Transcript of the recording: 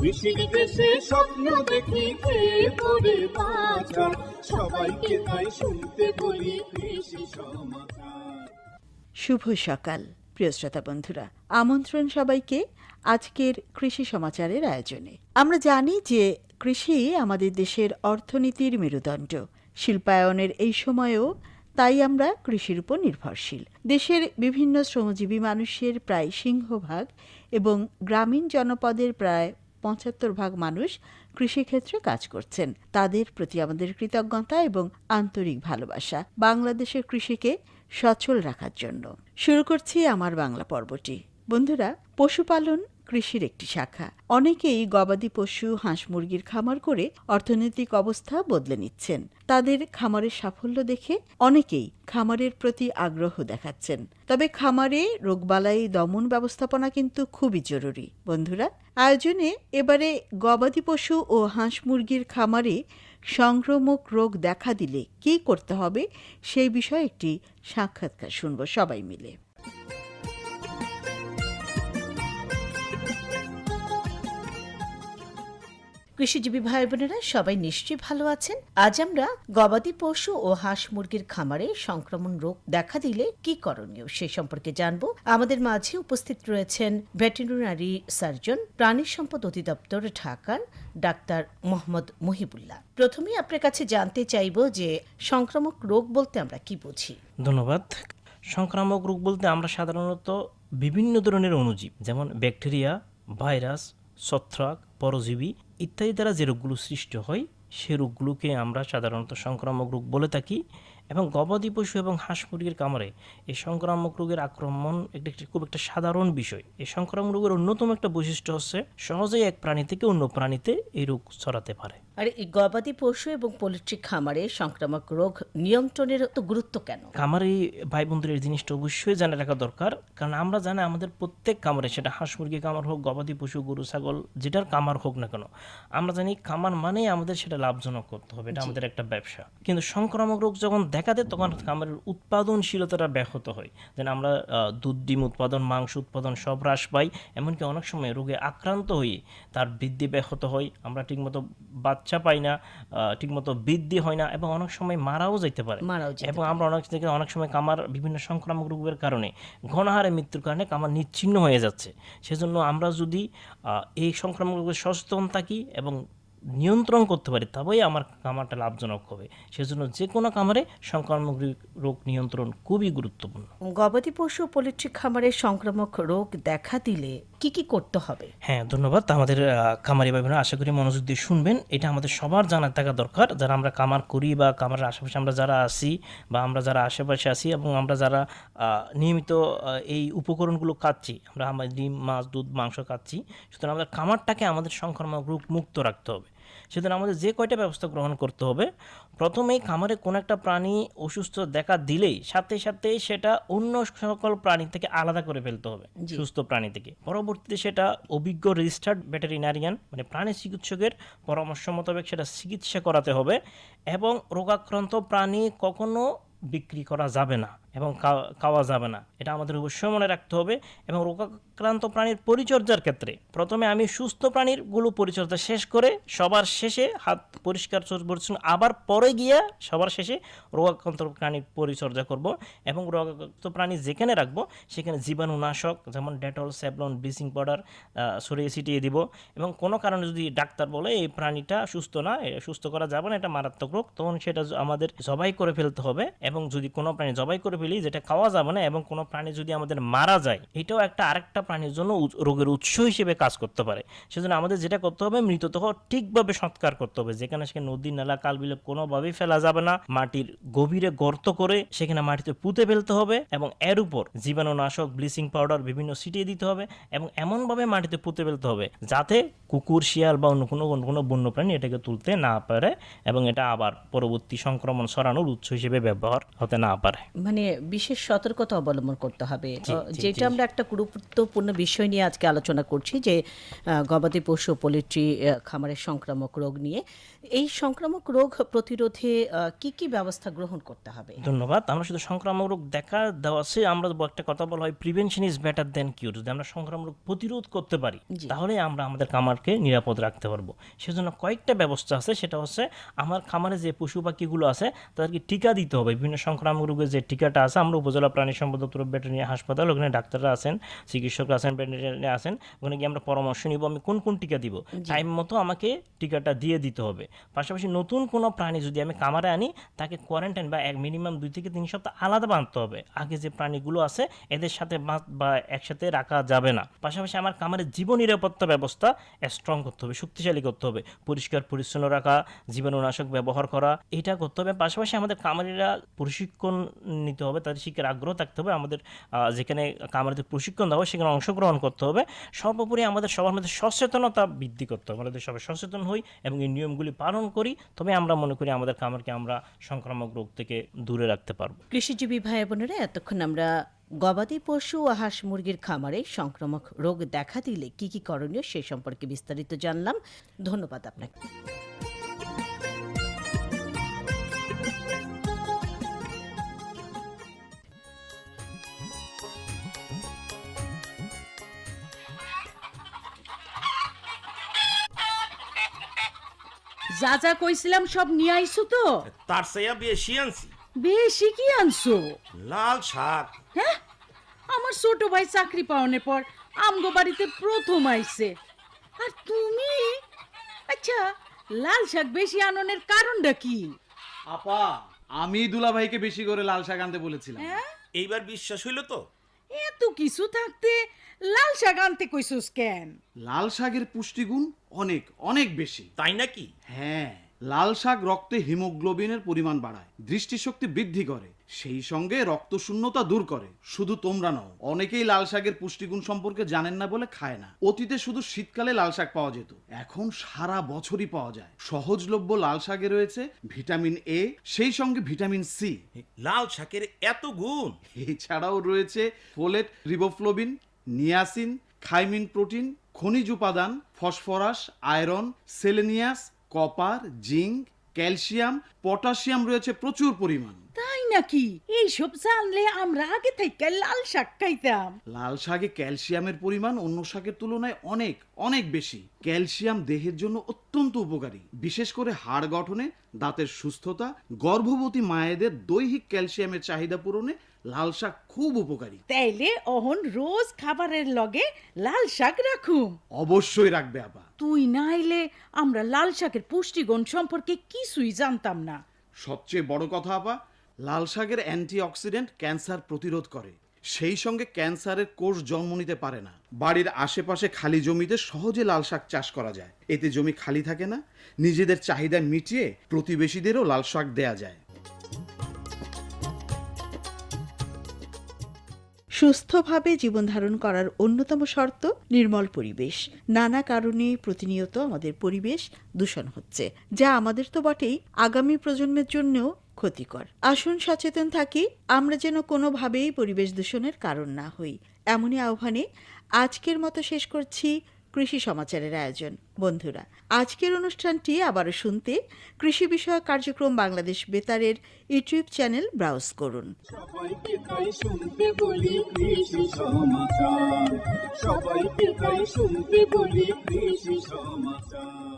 দেশে স্বপ্ন দেখি বাঁচা সবাইকে তাই শুনতে বলি কৃষি সমাচার। শুভ সকাল, প্রিয় শ্রোতা বন্ধুরা। আমন্ত্রণ সবাইকে আজকের কৃষি সমাচারের আয়োজনে। আমরা জানি যে কৃষি আমাদের দেশের অর্থনীতির মেরুদণ্ড। শিল্পায়নের এই সময়েও তাই আমরা কৃষির উপর নির্ভরশীল। দেশের বিভিন্ন শ্রমজীবী মানুষের প্রায় সিংহভাগ এবং গ্রামীণ জনপদের প্রায় পঁচাত্তর ভাগ মানুষ কৃষিক্ষেত্রে কাজ করছেন। তাদের প্রতি আমাদের কৃতজ্ঞতা এবং আন্তরিক ভালোবাসা। বাংলাদেশের কৃষিকে সচল রাখার জন্য। শুরু করছি আমার বাংলা পর্বটি। বন্ধুরা, পশুপালন কৃষির একটি শাখা। অনেকেই গবাদি পশু, হাঁস মুরগির খামার করে অর্থনৈতিক অবস্থা বদলে নিচ্ছেন। তাদের খামারের সাফল্য দেখে অনেকেই খামারের প্রতি আগ্রহ দেখাচ্ছেন। তবে খামারে রোগবালাই, দমন ব্যবস্থাপনা কিন্তু খুবই জরুরি। বন্ধুরা, আয়োজনে এবারে গবাদি পশু ও হাঁস মুরগির খামারে সংক্রমক রোগ দেখা দিলে কি করতে হবে, সেই বিষয়ে একটি সাক্ষাৎকার শুনব সবাই মিলে। কৃষিজীবী ভাই বোনেরা সবাই নিশ্চয়ই ভালো আছেন। আজ আমরা গবাদি পশু ও হাঁস মুরগির খামারে সংক্রমণ রোগ দেখা দিলে কি করণীয় সে সম্পর্কে জানব। আমাদের মাঝে উপস্থিত রয়েছেন ভেটেরিনারি সার্জন, প্রাণী সম্পদ অধিদপ্তর ঢাকার ডাক্তার মোহাম্মদ মহিবুল্লাহ। প্রথমেই আপনার কাছে জানতে চাইব যে সংক্রামক রোগ বলতে আমরা কি বুঝি? ধন্যবাদ। সংক্রামক রোগ বলতে আমরা সাধারণত বিভিন্ন ধরনের অণুজীব, যেমন ব্যাকটেরিয়া, ভাইরাস, ছত্রাক, পরজীবী ইত্যাদি দ্বারা যে রোগগুলো সৃষ্ট হয়, সে রোগগুলোকে আমরা সাধারণত সংক্রামক রোগ বলে থাকি এবং গবাদি পশু এবং হাঁস মুরগির কামড়ে এই সংক্রামক রোগের আক্রমণ একটি খুব একটা সাধারণ বিষয়। এই সংক্রামক রোগের অন্যতম একটা বৈশিষ্ট্য হচ্ছে সহজেই এক প্রাণী থেকে অন্য প্রাণীতে এই রোগ ছড়াতে পারে। আর এই গবাদি পশু এবং পোলট্রি খামারে সংক্রামক রোগ নিয়ন্ত্রণের তো গুরুত্ব কেন? খামারি ভাই বন্ধুদের এই জিনিসটা অবশ্যই জানা রাখা দরকার। কারণ আমরা জানি আমাদের প্রত্যেক খামারে সেটা হাঁস মুরগি খামার হোক গবাদি পশু গরু ছাগল যেটার খামার হোক না কেন আমরা জানি খামার মানেই আমাদের সেটা লাভজনক করতে হবে এটা আমাদের একটা ব্যবসা। কিন্তু সংক্রামক রোগ যখন দেখা দেয় তখন খামারের উৎপাদনশীলতাটা ব্যাহত হয়। যেন আমরা দুধ ডিম উৎপাদন মাংস উৎপাদন সব হ্রাস পাই এমনকি অনেক সময় রোগে আক্রান্ত হয়ে তার বৃদ্ধি ব্যাহত হয়। আমরা ঠিকমতো বাচ্চা পাই না ঠিকমতো বৃদ্ধি হয় না এবং অনেক সময় মারাও যেতে পারে। এবং আমরা অনেক অনেক সময় কামার বিভিন্ন সংক্রামক রোগের কারণে ঘনহারে মৃত্যুর কারণে কামার নিচ্ছিন্ন হয়ে যাচ্ছে। সেজন্য আমরা যদি এই সংক্রামক রোগের সচেতন থাকি এবং নিয়ন্ত্রণ করতে পারি তবেই আমার কামারটা লাভজনক হবে। সেজন্য যে কোনো কামারে সংক্রামক রোগ- নিয়ন্ত্রণ খুবই গুরুত্বপূর্ণ। গবাদি পশু পোলট্রি খামারে সংক্রামক রোগ দেখা দিলে কি কি করতে হবে? হ্যাঁ ধন্যবাদ। আমাদের খামারি ভাই আশা করি মনোযোগ দিয়ে শুনবেন। এটা আমাদের সবার জানা থাকা দরকার। যারা আমরা কামার করি বা কামারের আশেপাশে আমরা যারা আসি বা আমরা যারা আশেপাশে আসি এবং আমরা যারা নিয়মিত এই উপকরণগুলো খাচ্ছি, আমরা আমরা ডিম, মাছ, দুধ, মাংস খাচ্ছি, সুতরাং আমাদের খামারটাকে আমাদের সংক্রমক রোগ মুক্ত রাখতে হবে। সেজন্য আমাদের যে কয়টা ব্যবস্থা গ্রহণ করতে হবে? প্রথমেই খামারে কোনো একটা প্রাণী অসুস্থ দেখা দিলেই সাথে সাথে সেটা অন্য সকল প্রাণী থেকে আলাদা করে ফেলতে হবে সুস্থ প্রাণী থেকে। পরবর্তীতে সেটা অভিজ্ঞ রেজিস্টার্ড ভেটেরিনারিয়ান মানে প্রাণী চিকিৎসকের পরামর্শ মোতাবেক সেটা চিকিৎসা করাতে হবে এবং রোগাক্রান্ত প্রাণী কখনো বিক্রি করা যাবে না। এবং খাওয়া- যাবে না। এটা আমাদের অবশ্যই মনে রাখতে হবে এবং রোগাক্রান্ত প্রাণীর পরিচর্যার ক্ষেত্রে প্রথমে আমি সুস্থ প্রাণীরগুলো পরিচর্যা শেষ করে সবার শেষে হাত পরিষ্কার পরিচ্ছন্ন, আবার পরে গিয়ে সবার শেষে রোগাক্রান্ত প্রাণীর পরিচর্যা করব এবং রোগাক্রান্ত প্রাণী যেখানে রাখব সেখানে জীবাণুনাশক যেমন ডেটল স্যাভলন ব্লিচিং পাউডার সরিয়ে ছিটিয়ে দিব এবং কোনো কারণে যদি ডাক্তার বলে এই প্রাণীটা সুস্থ না সুস্থ করা যাবে না, এটা মারাত্মক রোগ, তখন সেটা আমাদের জবাই করে ফেলতে হবে এবং যদি কোনো প্রাণী জবাই করে ফেলি যেটা খাওয়া যাবে না এবং কোনো প্রাণী যদি আমাদের মারা যায়, এটাও একটা আরেকটা প্রাণীর জন্য রোগের উৎস হিসেবে কাজ করতে পারে। সেজন্য আমাদের যেটা করতে হবে, মৃতদেহ ঠিকভাবে সংস্কার করতে হবে। যেখানে সেখানে নদী, নালা, কাল বিলে কোনোভাবেই ফেলা যাবে না। মাটির গভীরে গর্ত করে সেখানে মাটিতে পুঁতে ফেলতে হবে এবং এর উপর জীবাণুনাশক, ব্লিচিং পাউডার বিভিন্ন ছিটিয়ে দিতে হবে এবং এমনভাবে মাটিতে পুঁতে ফেলতে হবে যাতে কুকুর, শিয়াল বা অন্য কোনো অন্য কোনো বন্যপ্রাণী এটাকে তুলতে না পারে এবং এটা আবার পরবর্তী সংক্রমণ ছড়ানোর উৎস হিসেবে ব্যবহার হতে না পারে। মানে বিশেষ সতর্কতা অবলম্বন করতে হবে। যেটা আমরা একটা গুরুত্বপূর্ণ বিষয় নিয়ে আজকে আলোচনা করছি যে আহ, গবাদি পশু পোলট্রি খামারের সংক্রামক রোগ নিয়ে। এই সংক্রামক রোগ প্রতিরোধে কি কি ব্যবস্থা গ্রহণ করতে হবে? ধন্যবাদ। আমরা শুধু সংক্রামক রোগ দেখা দেওয়া আছে আমরা একটা কথা বলা হয় prevention is better than cure যদি আমরা সংক্রামক রোগ প্রতিরোধ করতে পারি তাহলে আমরা আমাদের খামারকে নিরাপদ রাখতে পারব। সেজন্য কয়েকটা ব্যবস্থা আছে সেটা হচ্ছে আমার খামারে যে পশু পাখিগুলো আছে তাদেরকে টিকা দিতে হবে। বিভিন্ন সংক্রামক রোগের যে টিকাটা আছে আমরা উপজেলা প্রাণী সম্পদ দপ্তর ভেটেরিনারি হাসপাতাল ওখানে ডাক্তাররা আছেন চিকিৎসকরা আছেন ভেটেরিনারি আছেন ওখানে গিয়ে আমরা পরামর্শ নিব আমি কোন কোন টিকা দিব। টাইম মতো আমাকে টিকাটা দিয়ে দিতে হবে। পাশাপাশি নতুন কোনো প্রাণী যদি আমি কামারে আনি, তাকে কোয়ারেন্টাইন বা এক মিনিমাম দুই থেকে তিন সপ্তাহ আলাদা বাঁধতে হবে। আগে যে প্রাণীগুলো আছে, এদের সাথে বা একসাথে রাখা যাবে না। পাশাপাশি আমার খামারের জীবন নিরাপত্তা ব্যবস্থা স্ট্রং করতে হবে, শক্তিশালী করতে হবে। পরিষ্কার, পরিচ্ছন্ন রাখা, জীবাণুনাশক ব্যবহার করা, এটা করতে হবে। পাশাপাশি আমাদের কামারিরা প্রশিক্ষণ নিতে হবে, তাদের শিক্ষার আগ্রহ থাকতে হবে। আমাদের যেখানে খামারিদের প্রশিক্ষণ দেওয়া হয়, সেখানে অংশগ্রহণ করতে হবে। সর্বোপরি আমাদের সবার মধ্যে সচেতনতা বৃদ্ধি করতে হবে। আমাদের সবাই সচেতন হই এবং এই নিয়মগুলি পালন করি, তবে আমরা মনে করি আমাদের খামারকে আমরা সংক্রামক রোগ থেকে দূরে রাখতে পারব। কৃষিজীবী ভাই বোনেরা, এতক্ষণ আমরা গবাদি পশু ও হাঁস মুরগির খামারে সংক্রামক রোগ দেখা দিলে কি কি করণীয় সে সম্পর্কে বিস্তারিত জানলাম। ধন্যবাদ আপনাকে। যা যা কইছিলাম সব নিয়ে আইছো তো। তার চেয়ে বেশি আনছি। বেশি কি আনছো? লাল শাক। হ্যাঁ? আমার ছোট ভাই চাকরি পাওয়ানোর পর আমগো বাড়িতে প্রথম আইছে। আর তুমি? আচ্ছা লাল শাক বেশি আননের কারণটা কি? আপা আমি দুলা ভাইকে বেশি করে লাল শাক আনতে বলেছিলাম। হ্যাঁ? এইবার বিশ্বাস হইল তো? এত কিছু থাকতে লাল শাক আনতে কইছস কেন? লাল শাকের পুষ্টিগুণ অনেক অনেক বেশি। তাই নাকি? হ্যাঁ। লাল শাক রক্তে হিমোগ্লোবিনের পরিমাণ বাড়ায় দৃষ্টিশক্তি বৃদ্ধি করে সেই সঙ্গে রক্ত শূন্যতা দূর করে। শুধু তোমরা নও অনেকেই লাল শাকের পুষ্টিগুণ সম্পর্কে জানেন না বলে খায় না। অতীতে শুধু শীতকালে লাল শাক পাওয়া যেত এখন সারা বছরই পাওয়া যায়। সহজলভ্য লাল শাকে রয়েছে ভিটামিন এ সেই সঙ্গে ভিটামিন সি লাল শাকের এত গুণ! এছাড়াও রয়েছে folate riboflavin niacin thiamine protein খনিজ উপাদান phosphorus iron selenium copper zinc calcium potassium রয়েছে প্রচুর পরিমাণ। তাই নাকি? এই এইসব জানলে আমরা আগে থেকে লাল শাক খাইতাম। লাল শাকে ক্যালসিয়ামের পরিমাণ অন্য শাকের তুলনায় অনেক অনেক বেশি। ক্যালসিয়াম দেহের জন্য অত্যন্ত উপকারী। বিশেষ করে হাড় গঠনে দাঁতের সুস্থতা গর্ভবতী মায়েদের দৈহিক ক্যালসিয়ামের চাহিদা পূরণে লাল শাক খুব উপকারী। তাইলে অহন রোজ খাবারের লগে লাল শাক রাখুম। অবশ্যই রাখবে আপা। তুই না আইলে আমরা লাল শাকের পুষ্টিগুণ সম্পর্কে কিছুই জানতাম না। সবচেয়ে বড় কথা আপা লাল শাকের অ্যান্টিঅক্সিডেন্ট ক্যান্সার প্রতিরোধ করে। সেই সঙ্গে ক্যান্সারের কোষ জন্ম নিতে পারে না। বাড়ির আশেপাশে খালি জমিতে সহজে লাল শাক চাষ করা যায়। এতে জমি খালি থাকে না নিজেদের চাহিদা মিটিয়ে প্রতিবেশীদেরও লাল শাক দেয়া যায়। সুস্থভাবে জীবনধারণ করার অন্যতম শর্ত নির্মল পরিবেশ। নানা কারণে প্রতিনিয়ত আমাদের পরিবেশ দূষণ হচ্ছে, যা আমাদের তো বটেই আগামী প্রজন্মের জন্যও ক্ষতিকর। আসুন সচেতন থাকি, আমরা যেন কোনোভাবেই পরিবেশ দূষণের কারণ না হই। এমনই আহ্বানে আজকের মতো শেষ করছি। কৃষি সমাচারের আয়োজন। বন্ধুরা, আজকের অনুষ্ঠানটি আবারও শুনতে কৃষি বিষয়ক কার্যক্রম বাংলাদেশ বেতারের ইউটিউব চ্যানেল ব্রাউজ করুন। সবাইকে তাই শুনতে বলি কৃষি সমাচার।